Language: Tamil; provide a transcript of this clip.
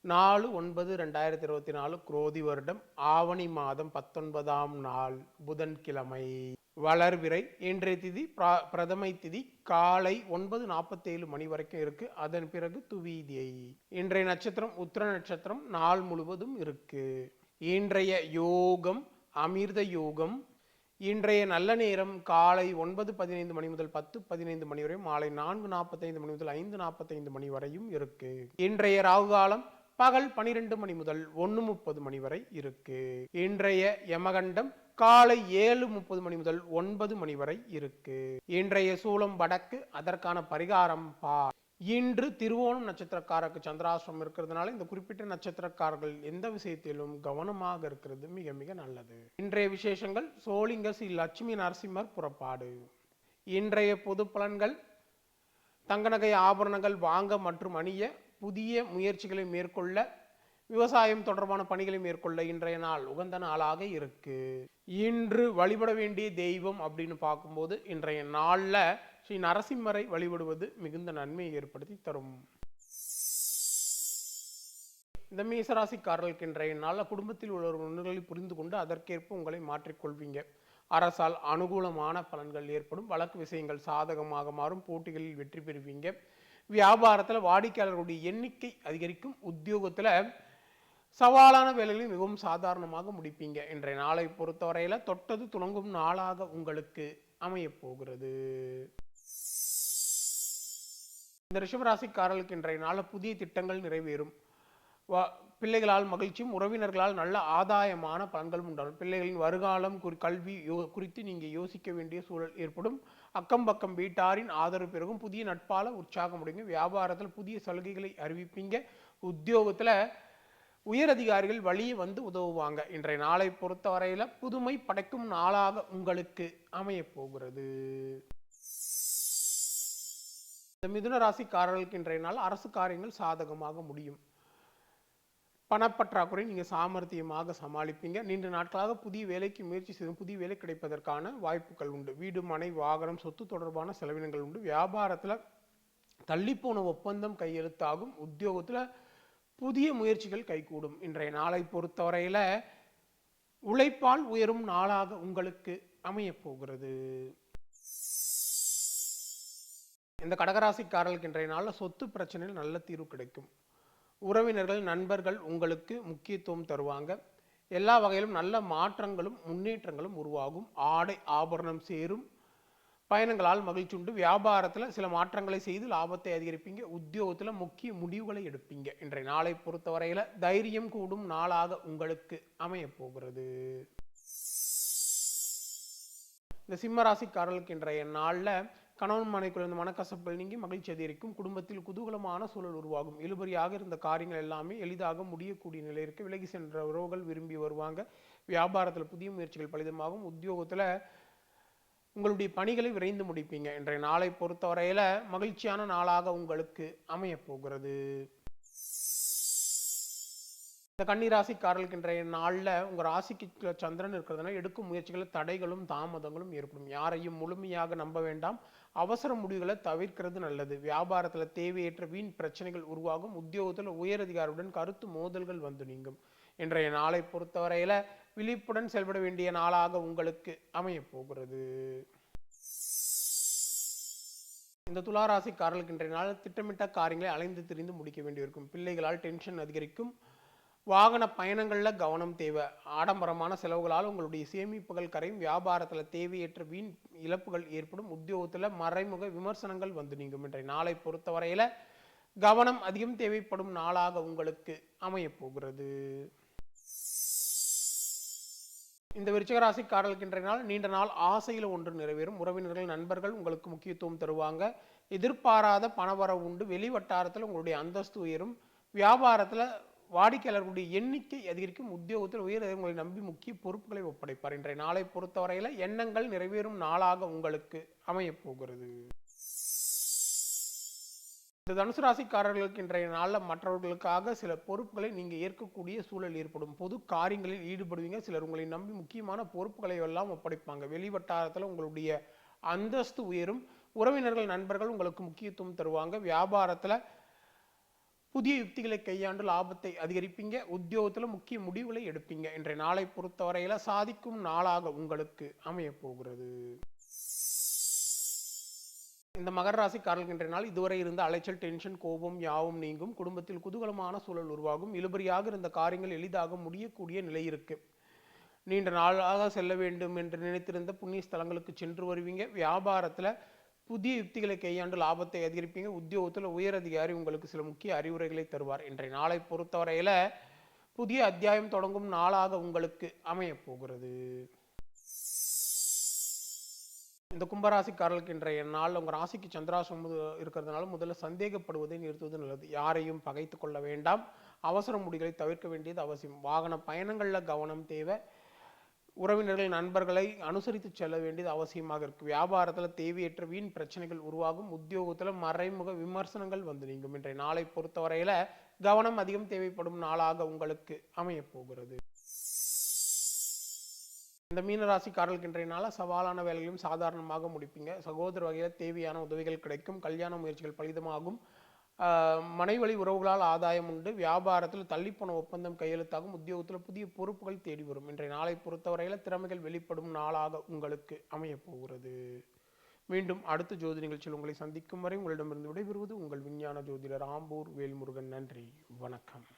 நாலு ஒன்பது ரெண்டாயிரத்தி இருபத்தி நாலு குரோதி வருடம் ஆவணி மாதம் பத்தொன்பதாம் நாள் புதன்கிழமை. வளர்விரை இன்றைய திதி பிரா- பிரதமை திதி காலை ஒன்பது நாற்பத்தேழு மணி வரைக்கும் இருக்கு. அதன் பிறகு துவீதியை. இன்றைய நட்சத்திரம் உத்திர நட்சத்திரம் நாள் முழுவதும் இருக்கு. இன்றைய யோகம் அமிர்த யோகம். இன்றைய நல்ல நேரம் காலை ஒன்பது பதினைந்து மணி முதல் பத்து பதினைந்து மணி வரை மாலை நான்கு நாற்பத்தைந்து மணி முதல் ஐந்து நாற்பத்தைந்து மணி வரையும் இருக்கு. இன்றைய ராகு காலம் பகல் பனிரெண்டு மணி முதல் ஒன்று முப்பது மணி வரை இருக்கு. இன்றைய யமகண்டம் காலை ஏழு முப்பது மணி முதல் ஒன்பது மணி வரை இருக்கு. இன்றைய சூலம் வடக்கு அதற்கான பரிகாரம் பா. இன்று திருவோணம் நட்சத்திரக்காரருக்கு சந்திராசிரமம் இருக்கிறதுனால இந்த குறிப்பிட்ட நட்சத்திரக்காரர்கள் எந்த விஷயத்திலும் கவனமாக இருக்கிறது மிக மிக நல்லது. இன்றைய விசேஷங்கள் சோழிங்க ஸ்ரீ லட்சுமி நரசிம்மர் புறப்பாடு. இன்றைய பொது பலன்கள் தங்க நகை ஆபரணங்கள் வாங்க மற்றும் அணிய புதிய முயற்சிகளை மேற்கொள்ள விவசாயம் தொடர்பான பணிகளை மேற்கொள்ள இன்றைய நாள் உகந்த நாளாக இருக்கு. இன்று வழிபட வேண்டிய தெய்வம் அப்படின்னு பார்க்கும்போது இன்றைய நாளில் ஸ்ரீ நரசிம்மரை வழிபடுவது மிகுந்த நன்மையை ஏற்படுத்தி தரும். இந்த மீசராசிக்காரர்களுக்கு இன்றைய நாளில் குடும்பத்தில் உள்ள உணர்வுகளை புரிந்து கொண்டு அதற்கேற்ப உங்களை மாற்றிக்கொள்வீங்க. அரசால் அனுகூலமான பலன்கள் ஏற்படும். வழக்கு விஷயங்கள் சாதகமாக மாறும். போட்டிகளில் வெற்றி பெறுவீங்க. வியாபாரத்தில் வாடிக்கையாளர்களுடைய எண்ணிக்கை அதிகரிக்கும். உத்தியோகத்தில் சவாலான வேலைகளையும் மிகவும் சாதாரணமாக முடிப்பீங்க. இன்றைய நாளை பொறுத்தவரையில் தொட்டது துளங்கும் நாளாக உங்களுக்கு அமையப் போகிறது. இந்த ரிஷபராசிக்காரர்களுக்கு இன்றைய நாளில் புதிய திட்டங்கள் நிறைவேறும். பிள்ளைகளால் மகிழ்ச்சியும் உறவினர்களால் நல்ல ஆதாயமான பலன்களும் உண்டாகும். பிள்ளைகளின் வருகாலம் குறி கல்வி யோ குறித்து நீங்கள் யோசிக்க வேண்டிய சூழல் ஏற்படும். அக்கம் பக்கம் வீட்டாரின் ஆதரவு பெருகும். புதிய நட்பால் உற்சாகம் முடிங்க வியாபாரத்தில் புதிய சலுகைகளை அறிவிப்பீங்க. உத்தியோகத்தில் உயர் அதிகாரிகள் வழியே வந்து உதவுவாங்க. இன்றைய நாளை பொறுத்தவரையில் புதுமை படைக்கும் நாளாக உங்களுக்கு அமையப் போகிறது. இந்த மிதுன ராசிக்காரர்களுக்கு இன்றைய நாள் அரசு காரியங்கள் சாதகமாக முடியும். பணப்பற்றாக்குறை நீங்கள் சாமர்த்தியமாக சமாளிப்பீங்க. நீண்ட நாட்களாக புதிய வேலைக்கு முயற்சி செய்தும் புதிய வேலை கிடைப்பதற்கான வாய்ப்புகள் உண்டு. வீடு மனை வாகனம் சொத்து தொடர்பான செலவினங்கள் உண்டு. வியாபாரத்தில் தள்ளிப்போன ஒப்பந்தம் கையெழுத்தாகும். உத்தியோகத்தில் புதிய முயற்சிகள் கைகூடும். இன்றைய நாளை பொறுத்தவரையில் உழைப்பால் உயரும் நாளாக உங்களுக்கு அமையப் போகிறது. இந்த கடகராசிக்காரர்களுக்கு இன்றைய நாளில் சொத்து பிரச்சனையில் நல்ல தீர்வு கிடைக்கும். உறவினர்கள் நண்பர்கள் உங்களுக்கு முக்கியத்துவம் தருவாங்க. எல்லா வகையிலும் நல்ல மாற்றங்களும் முன்னேற்றங்களும் உருவாகும். ஆடை ஆபரணம் சேரும். பயணங்களால் மகிழ்ச்சி உண்டு. வியாபாரத்தில் சில மாற்றங்களை செய்து லாபத்தை அதிகரிப்பீங்க. உத்தியோகத்தில் முக்கிய முடிவுகளை எடுப்பீங்க. இன்றைய நாளை பொறுத்தவரையில் தைரியம் கூடும் நாளாக உங்களுக்கு அமையப்போகிறது இந்த சிம்மராசிக்காரர்களுக்கு இன்றைய நாளில் கணவன் மனைக்குள்ள இந்த மனக்கசப்புகள் நீங்கி மகிழ்ச்சி அதிகரிக்கும். குடும்பத்தில் குதூகலமான சூழல் உருவாகும். இழுபறியாக இருந்த காரியங்கள் எல்லாமே எளிதாக முடியக்கூடிய நிலை இருக்கு விலகி சென்ற உறவுகள் விரும்பி வருவாங்க. வியாபாரத்தில் புதிய முயற்சிகள் பலிதமாகும். உத்தியோகத்தில் உங்களுடைய பணிகளை விரைந்து முடிப்பீங்க. இன்றைய நாளை பொறுத்தவரையில மகிழ்ச்சியான நாளாக உங்களுக்கு அமையப்போகிறது. இந்த கன்னி ராசிக்காரர்களுக்கு இன்றைய நாளில் உங்கள் ராசிக்கு சந்திரன் இருக்கிறதுனால எடுக்கும் முயற்சிகளில் தடைகளும் தாமதங்களும் ஏற்படும். யாரையும் முழுமையாக நம்ப வேண்டாம். அவசர முடிவுகளை தவிர்க்கிறது நல்லது. வியாபாரத்தில் தேவையற்ற வீண் பிரச்சனைகள் உருவாகும். உத்தியோகத்தில் உயரதிகாரியுடன் கருத்து மோதல்கள் வந்து நீங்கும். இன்றைய நாளை பொறுத்தவரையில் விழிப்புடன் செயல்பட வேண்டிய நாளாக உங்களுக்கு அமையப் போகிறது. இந்த துளாராசிக்காரர்களுக்கு இன்றைய நாள் திட்டமிட்ட காரியங்களை அலைந்து திரிந்து முடிக்க வேண்டியிருக்கும். பிள்ளைகளால் டென்ஷன் அதிகரிக்கும். வாகன பயணங்களில் கவனம் தேவை. ஆடம்பரமான செலவுகளால் உங்களுடைய சேமிப்புகள் கரையும் வியாபாரத்தில் தேவையற்ற வீண் இழப்புகள் ஏற்படும். உத்தியோகத்தில் மறைமுக விமர்சனங்கள் வந்து நீங்கும் இன்றைய நாளை பொறுத்தவரையில் கவனம் அதிகம் தேவைப்படும் நாளாக உங்களுக்கு அமையப் போகிறது. இந்த விருச்சகராசி ராசிக்காரர்களுக்கு இன்றைய நாள் நீண்ட நாள் ஆசையில் ஒன்று நிறைவேறும். உறவினர்கள் நண்பர்கள் உங்களுக்கு முக்கியத்துவம் தருவாங்க. எதிர்பாராத பணவரவு உண்டு. வெளி வட்டாரத்தில் உங்களுடைய அந்தஸ்து உயரும். வியாபாரத்தில் வாடிக்கையாளர்களுடைய எண்ணிக்கை அதிகரிக்கும் உத்தியோகத்தில் உயர் உங்களை நம்பி முக்கிய பொறுப்புகளை ஒப்படைப்பார். இன்றைய நாளை பொறுத்தவரையில் எண்ணங்கள் நிறைவேறும் நாளாக உங்களுக்கு அமையப் போகிறது. இந்த தனுசு ராசிக்காரர்களுக்கு இன்றைய நாளில் மற்றவர்களுக்காக சில பொறுப்புகளை நீங்கள் ஏற்கக்கூடிய சூழல் ஏற்படும். பொது காரியங்களில் ஈடுபடுவீங்க. சிலர் உங்களை நம்பி முக்கியமான பொறுப்புகளை எல்லாம் ஒப்படைப்பாங்க. வெளிவட்டாரத்தில் உங்களுடைய அந்தஸ்து உயரும். உறவினர்கள் நண்பர்கள் உங்களுக்கு முக்கியத்துவம் தருவாங்க. வியாபாரத்தில் புதிய யுக்திகளை கையாண்டு லாபத்தை அதிகரிப்பீங்க. உத்தியோகத்தில் முக்கிய முடிவுகளை எடுப்பீங்க. இன்றைய நாளை பொறுத்தவரையில் சாதிக்கும் நாளாக உங்களுக்கு அமைய போகிறது. இந்த மகர ராசிக்காரர்கள் இன்றைய நாள் இதுவரை இருந்த அலைச்சல் டென்ஷன் கோபம் யாவும் நீங்கும். குடும்பத்தில் குதூகலமான சூழல் உருவாகும். இழுபறியாக இருந்த காரியங்கள் எளிதாக முடியக்கூடிய நிலை இருக்கு. நீண்ட நாளாக செல்ல வேண்டும் என்று நினைத்திருந்த புண்ணிய ஸ்தலங்களுக்கு சென்று வருவீங்க. வியாபாரத்தில் புதிய யுக்திகளை கையாண்டு லாபத்தை அதிகரிப்பீங்க. உத்தியோகத்தில் உயர் அதிகாரி உங்களுக்கு சில முக்கிய அறிவுரைகளை தருவார். இன்றைய நாளை பொறுத்தவரையில் புதிய அத்தியாயம் தொடங்கும் நாளாக உங்களுக்கு அமையப் போகிறது. இந்த கும்பராசிக்காரர்களுக்கு இன்றைய நாள் உங்கள் ராசிக்கு சந்திராசம் இருக்கிறதுனால முதல்ல சந்தேகப்படுவதை நிறுத்துவது நல்லது. யாரையும் பகைத்து கொள்ள வேண்டாம். அவசர முடிகளை தவிர்க்க வேண்டியது அவசியம். வாகன பயணங்களில் கவனம் தேவை. உறவினர்கள் நண்பர்களை அனுசரித்து செல்ல வேண்டியது அவசியமாக இருக்கு. வியாபாரத்தில் தேவையற்ற வீண் பிரச்சனைகள் உருவாகும். உத்தியோகத்தில் மறைமுக விமர்சனங்கள் வந்து நீங்கும். இன்றைய நாளை பொறுத்தவரையில கவனம் அதிகம் தேவைப்படும் நாளாக உங்களுக்கு அமையப்போகிறது இந்த மீனராசிக்காரர்களுக்கு இன்றைய நாள சவாலான வேலைகளையும் சாதாரணமாக முடிப்பீங்க. சகோதர வகையில் தேவையான உதவிகள் கிடைக்கும். கல்யாண முயற்சிகள் பலிதமாகும். மனைவழி உறவுகளால் ஆதாயம் உண்டு. வியாபாரத்தில் தள்ளிப்போன ஒப்பந்தம் கையெழுத்தாகும். உத்தியோகத்தில் புதிய பொறுப்புகள் தேடி வரும். இன்றைய நாளை பொறுத்தவரையில் திறமைகள் வெளிப்படும் நாளாக உங்களுக்கு அமையப் போகிறது. மீண்டும் அடுத்த ஜோதி நிகழ்ச்சியில் உங்களை சந்திக்கும் வரை உங்களிடமிருந்து விடைபெறுவது உங்கள் விஞ்ஞான ஜோதிடர் ஆம்பூர் வேல்முருகன். நன்றி. வணக்கம்.